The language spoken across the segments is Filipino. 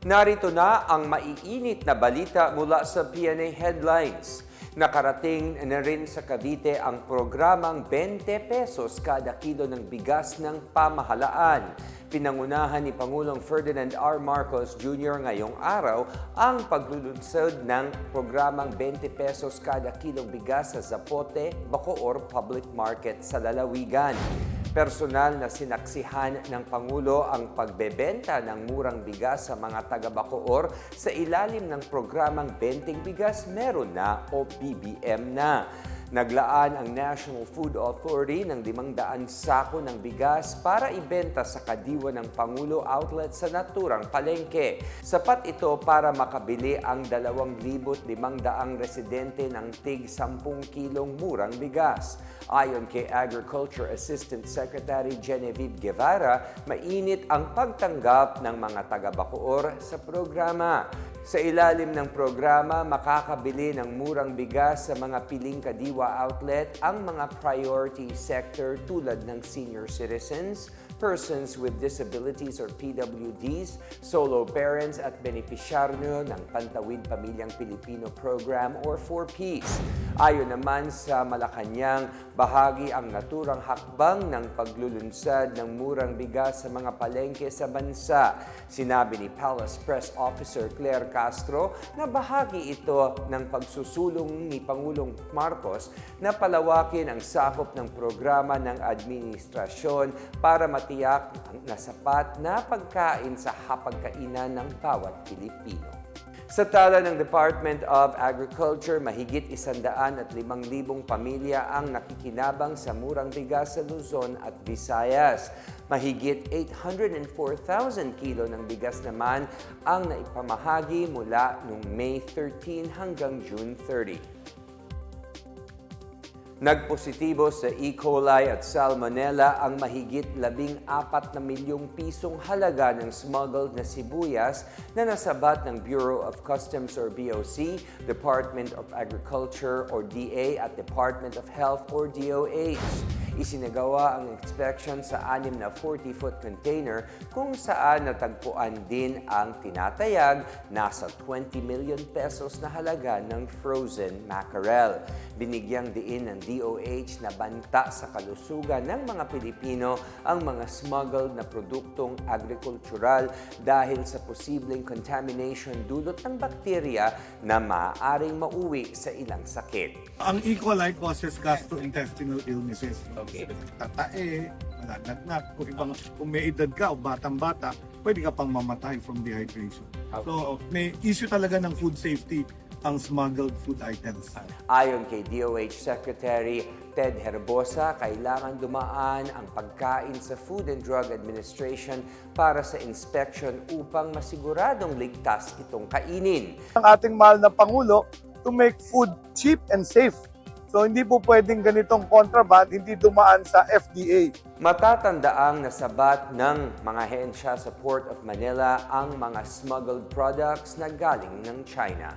Narito na ang maiinit na balita mula sa PNA Headlines. Nakarating na rin sa Cavite ang programang 20 pesos kada kilo ng bigas ng pamahalaan. Pinangunahan ni Pangulong Ferdinand R. Marcos Jr. ngayong araw ang paglulunsod ng programang 20 pesos kada kilong bigas sa Zapote, Bacoor Public Market sa Lalawigan. Personal na sinaksihan ng Pangulo ang pagbebenta ng murang bigas sa mga taga-Bacoor sa ilalim ng programang Benting Bigas Meron na o BBM na. Naglaan ang National Food Authority ng 500 sako ng bigas para ibenta sa kadiwa ng Pangulo outlet sa naturang palengke. Sapat ito para makabili ang 2,500 residente ng tig 10 kilong murang bigas. Ayon kay Agriculture Assistant Secretary Genevieve Guevara, mainit ang pagtanggap ng mga taga-Bacoor sa programa. Sa ilalim ng programa, makakabili ng murang bigas sa mga piling kadiwa outlet ang mga priority sector tulad ng senior citizens, persons with disabilities or PWDs, solo parents at benepisyaryo ng Pantawid Pamilyang Pilipino Program or 4Ps. Ayon naman sa Malacanang, bahagi ang naturang hakbang ng paglulunsad ng murang bigas sa mga palengke sa bansa. Sinabi ni Palace Press Officer Claire Castro na bahagi ito ng pagsusulong ni Pangulong Marcos na palawakin ang sakop ng programa ng administrasyon para matiyak na sapat na pagkain sa hapagkainan ng bawat Pilipino. Sa tala ng Department of Agriculture, mahigit isandaan at limang libong pamilya ang nakikinabang sa murang bigas sa Luzon at Visayas. Mahigit 804,000 kilo ng bigas naman ang naipamahagi mula noong May 13 hanggang June 30. Nagpositibo sa E. coli at Salmonella ang mahigit labing apat na milyong pisong halaga ng smuggled na sibuyas na nasabat ng Bureau of Customs or BOC, Department of Agriculture or DA at Department of Health or DOH. Isinagawa ang inspection sa anim na 40-foot container kung saan natagpuan din ang tinatayag nasa 20 million pesos na halaga ng frozen mackerel. Binigyang diin ng DOH na banta sa kalusugan ng mga Pilipino ang mga smuggled na produktong agrikultural dahil sa posibleng contamination dulot ng bakterya na maaaring mauwi sa ilang sakit. Ang E. coli causes gastrointestinal illnesses. Okay. Tatae, malalagnat. Kung, ibang, kung may edad ka o batang-bata, pwede ka pang mamatay from dehydration. So, may issue talaga ng food safety ang smuggled food items. Ayon kay DOH Secretary Ted Herbosa, kailangan dumaan ang pagkain sa Food and Drug Administration para sa inspection upang masiguradong ligtas itong kainin. ang ating mahal na Pangulo to make food cheap and safe. So hindi po pwedeng ganitong contraband hindi dumaan sa FDA. Matatandaang nasabat ng mga hensya sa Port of Manila ang mga smuggled products na galing ng China.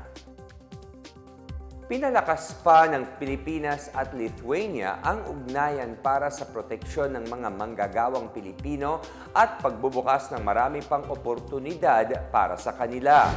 Pinalakas pa ng Pilipinas at Lithuania ang ugnayan para sa proteksyon ng mga manggagawang Pilipino at pagbubukas ng marami pang oportunidad para sa kanila.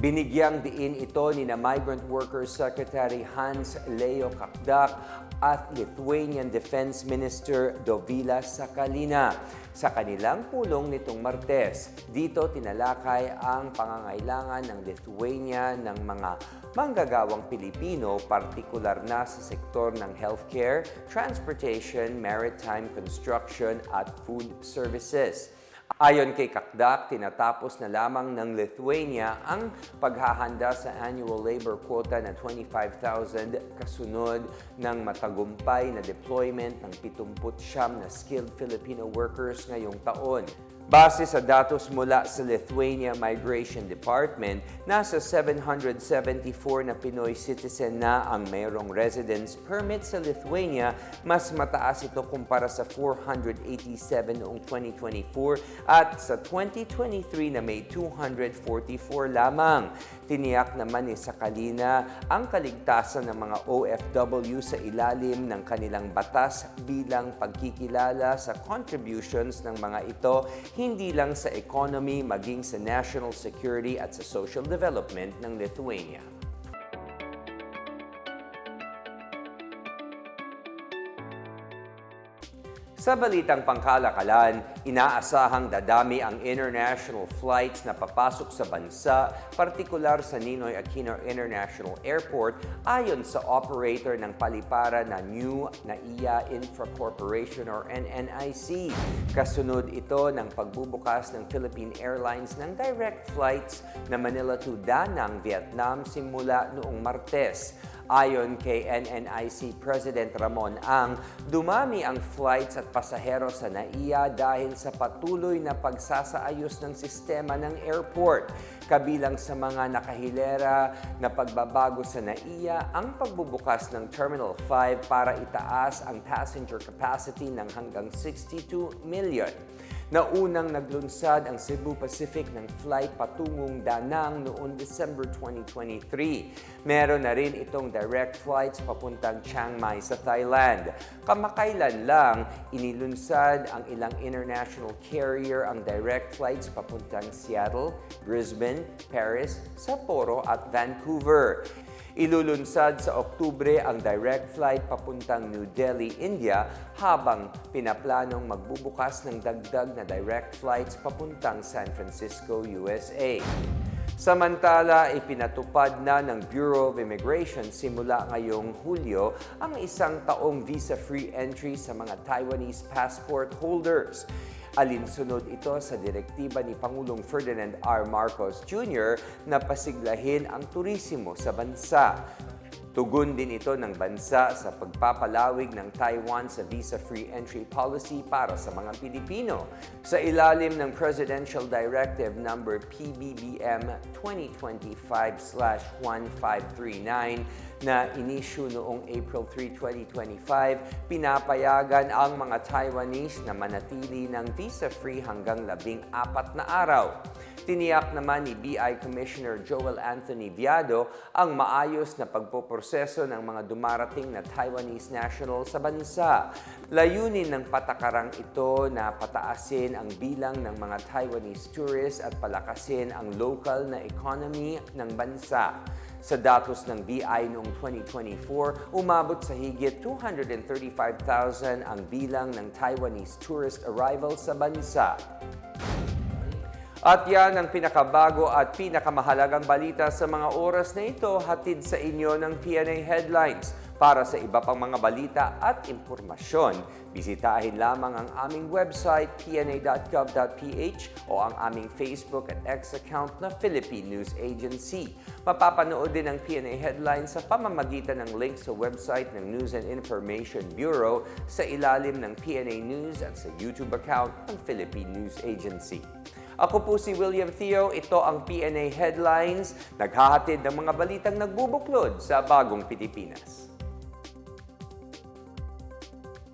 Binigyang diin ito ni na Migrant Workers Secretary Hans Leo Kakdak at Lithuanian Defense Minister Dovila Sakalina sa kanilang pulong nitong Martes. Dito tinalakay ang pangangailangan ng Lithuania ng mga manggagawang Pilipino, partikular na sa sektor ng healthcare, transportation, maritime construction at food services. Ayon kay Kakdak, tinatapos na lamang ng Lithuania ang paghahanda sa annual labor quota na 25,000 kasunod ng matagumpay na deployment ng 79 na skilled Filipino workers ngayong taon. Base sa datos mula sa Lithuania Migration Department, nasa 774 na Pinoy citizen na ang mayroong residence permit sa Lithuania, mas mataas ito kumpara sa 487 noong 2024 at sa 2023 na may 244 lamang. Tiniyak naman ni Sakalina ang kaligtasan ng mga OFW sa ilalim ng kanilang batas bilang pagkikilala sa contributions ng mga ito hindi lang sa economy maging sa national security at sa social development ng Lithuania. Sa balitang pangkalakalan, inaasahang dadami ang international flights na papasok sa bansa, partikular sa Ninoy Aquino International Airport ayon sa operator ng palipara na New NAIA Infra Corporation or NNIC. Kasunod ito ng pagbubukas ng Philippine Airlines ng direct flights na Manila to Da Nang, Vietnam simula noong Martes. Ayon kay NNIC President Ramon Ang, dumami ang flights at pasahero sa NAIA dahil sa patuloy na pagsasaayos ng sistema ng airport. Kabilang sa mga nakahilera na pagbabago sa NAIA ang pagbubukas ng Terminal 5 para itaas ang passenger capacity ng hanggang 62 million. Naunang naglunsad ang Cebu Pacific ng flight patungong Danang noong December 2023. Meron na rin itong direct flights papuntang Chiang Mai sa Thailand. Kamakailan lang, inilunsad ang ilang international carrier ang direct flights papuntang Seattle, Brisbane, Paris, Sapporo at Vancouver. Ilulunsad sa Oktubre ang direct flight papuntang New Delhi, India habang pinaplanong magbubukas ng dagdag na direct flights papuntang San Francisco, USA. Samantala, ipinatupad na ng Bureau of Immigration simula ngayong Hulyo ang isang taong visa-free entry sa mga Taiwanese passport holders. Alinsunod ito sa direktiba ni Pangulong Ferdinand R. Marcos Jr. na pasiglahin ang turismo sa bansa. Tugon din ito ng bansa sa pagpapalawig ng Taiwan sa visa-free entry policy para sa mga Pilipino. Sa ilalim ng Presidential Directive No. PBBM 2025-1539 na inisyu noong April 3, 2025, pinapayagan ang mga Taiwanese na manatili ng visa-free hanggang labing apat na araw. Tiniyak naman ni BI Commissioner Joel Anthony Viado ang maayos na pagpoproseso ng mga dumarating na Taiwanese national sa bansa. Layunin ng patakarang ito na pataasin ang bilang ng mga Taiwanese tourists at palakasin ang local na economy ng bansa. Sa datos ng BI noong 2024, umabot sa higit 235,000 ang bilang ng Taiwanese tourist arrivals sa bansa. At yan ang pinakabago at pinakamahalagang balita sa mga oras na ito hatid sa inyo ng PNA Headlines. Para sa iba pang mga balita at impormasyon, bisitahin lamang ang aming website pna.gov.ph o ang aming Facebook at X account na Philippine News Agency. Mapapanood din ang PNA Headlines sa pamamagitan ng link sa website ng News and Information Bureau sa ilalim ng PNA News at sa YouTube account ng Philippine News Agency. Ako po si William Theo. Ito ang PNA Headlines, naghahatid ng mga balitang nagbubuklod sa bagong Pilipinas.